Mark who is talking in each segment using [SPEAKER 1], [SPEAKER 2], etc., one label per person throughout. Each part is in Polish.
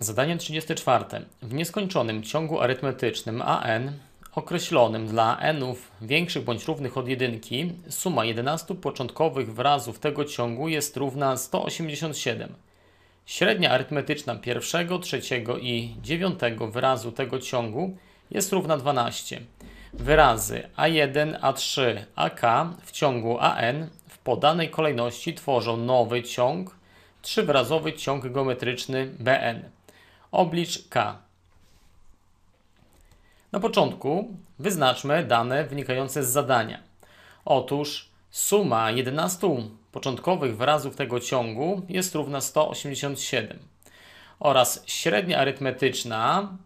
[SPEAKER 1] Zadanie 34. W nieskończonym ciągu arytmetycznym AN określonym dla nów większych bądź równych od jedynki suma 11 początkowych wyrazów tego ciągu jest równa 187. Średnia arytmetyczna pierwszego, trzeciego i dziewiątego wyrazu tego ciągu jest równa 12. Wyrazy A1, A3, AK w ciągu AN w podanej kolejności tworzą nowy ciąg, trzywyrazowy ciąg geometryczny BN. Oblicz K. Na początku wyznaczmy dane wynikające z zadania. Otóż suma 11 początkowych wyrazów tego ciągu jest równa 187 oraz średnia arytmetyczna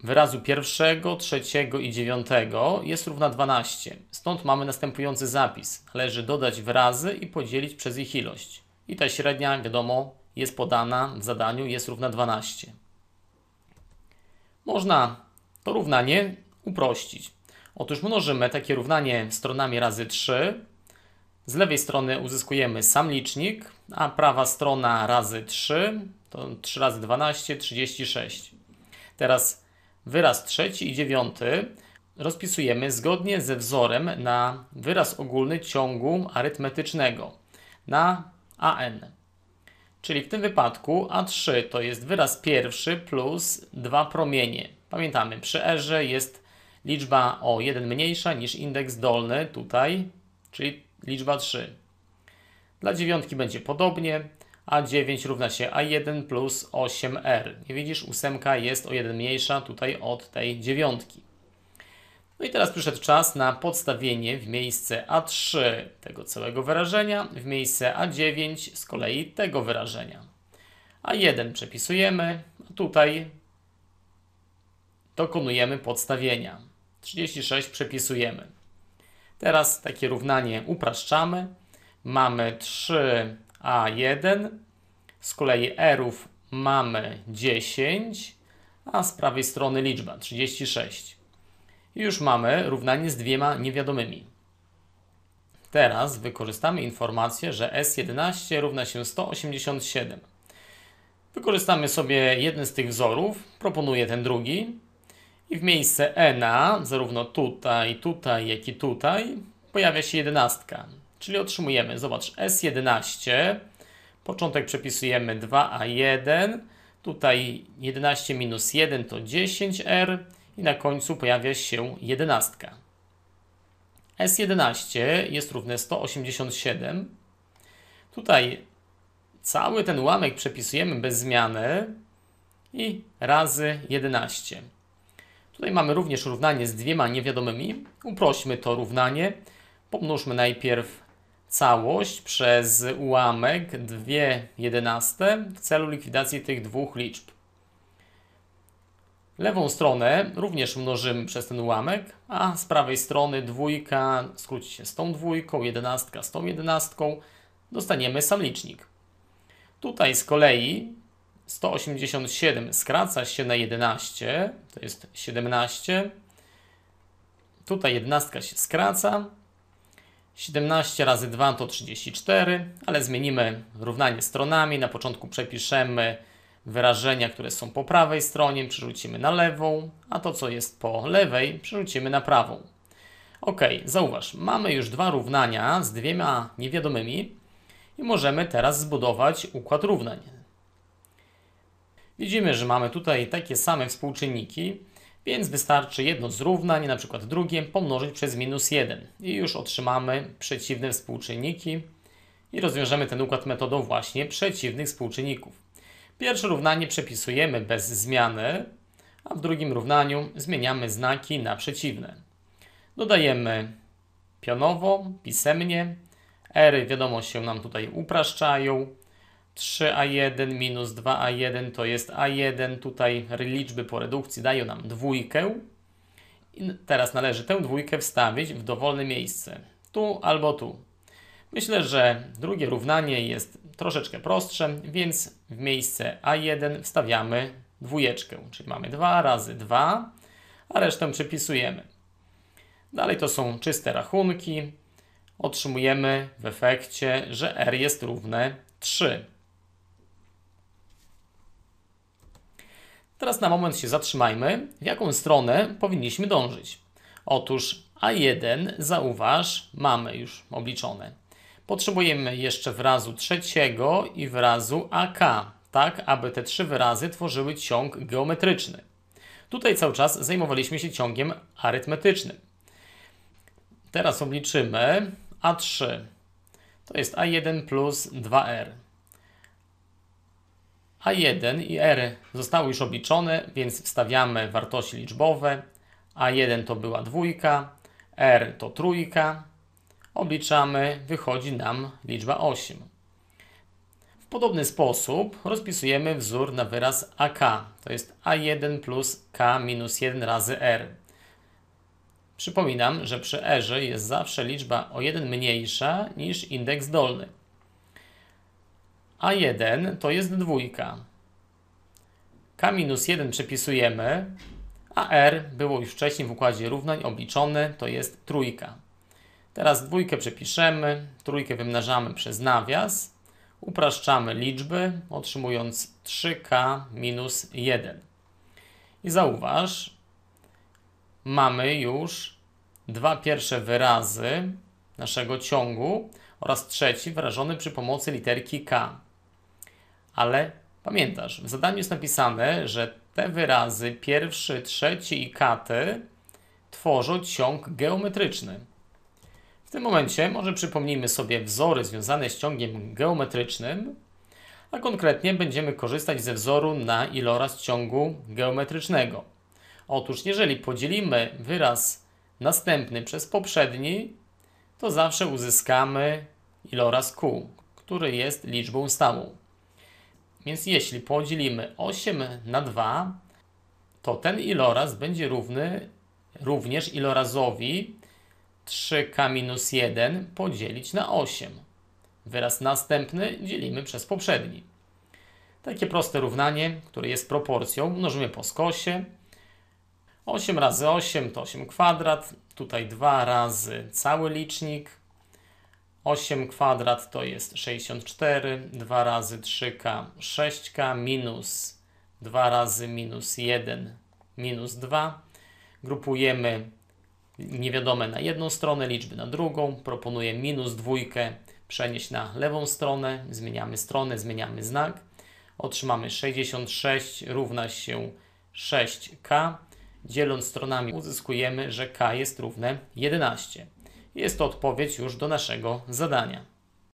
[SPEAKER 1] wyrazu pierwszego, trzeciego i dziewiątego jest równa 12. Stąd mamy następujący zapis. Należy dodać wyrazy i podzielić przez ich ilość. I ta średnia, wiadomo, jest podana w zadaniu, jest równa 12. Można to równanie uprościć. Otóż mnożymy takie równanie stronami razy 3. Z lewej strony uzyskujemy sam licznik, a prawa strona razy 3 to 3 razy 12, 36. Teraz wyraz trzeci i dziewiąty rozpisujemy zgodnie ze wzorem na wyraz ogólny ciągu arytmetycznego na AN. Czyli w tym wypadku A3 to jest wyraz pierwszy plus dwa promienie. Pamiętamy, przy erze jest liczba o 1 mniejsza niż indeks dolny tutaj, czyli liczba 3. Dla dziewiątki będzie podobnie, a 9 równa się A1 plus 8R. Nie widzisz, ósemka jest o 1 mniejsza tutaj od tej dziewiątki. No i teraz przyszedł czas na podstawienie w miejsce A3 tego całego wyrażenia, w miejsce A9 z kolei tego wyrażenia. A1 przepisujemy, a tutaj dokonujemy podstawienia. 36 przepisujemy. Teraz takie równanie upraszczamy. Mamy 3a1, z kolei erów mamy 10, a z prawej strony liczba 36. I już mamy równanie z dwiema niewiadomymi. Teraz wykorzystamy informację, że S11 równa się 187. Wykorzystamy sobie jeden z tych wzorów, proponuję ten drugi i w miejsce ena, zarówno tutaj, tutaj, jak i tutaj, pojawia się jedenastka. Czyli otrzymujemy, zobacz, S11, początek przepisujemy 2A1, tutaj 11 minus 1 to 10R i na końcu pojawia się jedenastka. S11 jest równe 187. Tutaj cały ten ułamek przepisujemy bez zmiany i razy 11. Tutaj mamy również równanie z dwiema niewiadomymi. Uprośmy to równanie. Pomnóżmy najpierw całość przez ułamek 2 jedenaste w celu likwidacji tych dwóch liczb. Lewą stronę również mnożymy przez ten ułamek, a z prawej strony dwójka skróci się z tą dwójką, jedenastka z tą jedenastką. Dostaniemy sam licznik. Tutaj z kolei 187 skraca się na 11, to jest 17. Tutaj 11 się skraca. 17 razy 2 to 34, ale zmienimy równanie stronami. Na początku przepiszemy wyrażenia, które są po prawej stronie, przerzucimy na lewą, a to, co jest po lewej, przerzucimy na prawą. Ok, zauważ, mamy już dwa równania z dwiema niewiadomymi i możemy teraz zbudować układ równań. Widzimy, że mamy tutaj takie same współczynniki, więc wystarczy jedno z równań, na przykład drugie, pomnożyć przez minus 1 i już otrzymamy przeciwne współczynniki i rozwiążemy ten układ metodą właśnie przeciwnych współczynników. Pierwsze równanie przepisujemy bez zmiany, a w drugim równaniu zmieniamy znaki na przeciwne. Dodajemy pionowo, pisemnie, ery wiadomo się nam tutaj upraszczają, 3a1 minus 2a1 to jest a1. Tutaj liczby po redukcji dają nam dwójkę. I teraz należy tę dwójkę wstawić w dowolne miejsce. Tu albo tu. Myślę, że drugie równanie jest troszeczkę prostsze, więc w miejsce a1 wstawiamy dwójeczkę, czyli mamy 2 razy 2, a resztę przepisujemy. Dalej to są czyste rachunki. Otrzymujemy w efekcie, że r jest równe 3. Teraz na moment się zatrzymajmy, w jaką stronę powinniśmy dążyć. Otóż A1, zauważ, mamy już obliczone. Potrzebujemy jeszcze wyrazu trzeciego i wyrazu AK, tak aby te trzy wyrazy tworzyły ciąg geometryczny. Tutaj cały czas zajmowaliśmy się ciągiem arytmetycznym. Teraz obliczymy A3. To jest A1 plus 2R. A1 i R zostały już obliczone, więc wstawiamy wartości liczbowe. A1 to była dwójka, R to trójka. Obliczamy, wychodzi nam liczba 8. W podobny sposób rozpisujemy wzór na wyraz AK. To jest A1 plus K minus 1 razy R. Przypominam, że przy R jest zawsze liczba o 1 mniejsza niż indeks dolny. A1 to jest dwójka. K minus 1 przepisujemy, a R było już wcześniej w układzie równań obliczone, to jest trójka. Teraz dwójkę przepiszemy, trójkę wymnażamy przez nawias, upraszczamy liczby, otrzymując 3K minus 1. I zauważ, mamy już dwa pierwsze wyrazy naszego ciągu oraz trzeci wyrażony przy pomocy literki K. Ale pamiętasz, w zadaniu jest napisane, że te wyrazy pierwszy, trzeci i katy tworzą ciąg geometryczny. W tym momencie może przypomnijmy sobie wzory związane z ciągiem geometrycznym, a konkretnie będziemy korzystać ze wzoru na iloraz ciągu geometrycznego. Otóż jeżeli podzielimy wyraz następny przez poprzedni, to zawsze uzyskamy iloraz q, który jest liczbą stałą. Więc jeśli podzielimy 8 na 2, to ten iloraz będzie równy również ilorazowi 3k minus 1 podzielić na 8. Wyraz następny dzielimy przez poprzedni. Takie proste równanie, które jest proporcją, mnożymy po skosie. 8 razy 8 to 8 kwadrat, tutaj 2 razy cały licznik. 8 kwadrat to jest 64, 2 razy 3k 6k minus 2 razy minus 1 minus 2. Grupujemy niewiadome na jedną stronę, liczby na drugą. Proponuję minus dwójkę przenieść na lewą stronę. Zmieniamy stronę, zmieniamy znak. Otrzymamy 66 równa się 6k. Dzieląc stronami uzyskujemy, że k jest równe 11. Jest to odpowiedź już do naszego zadania.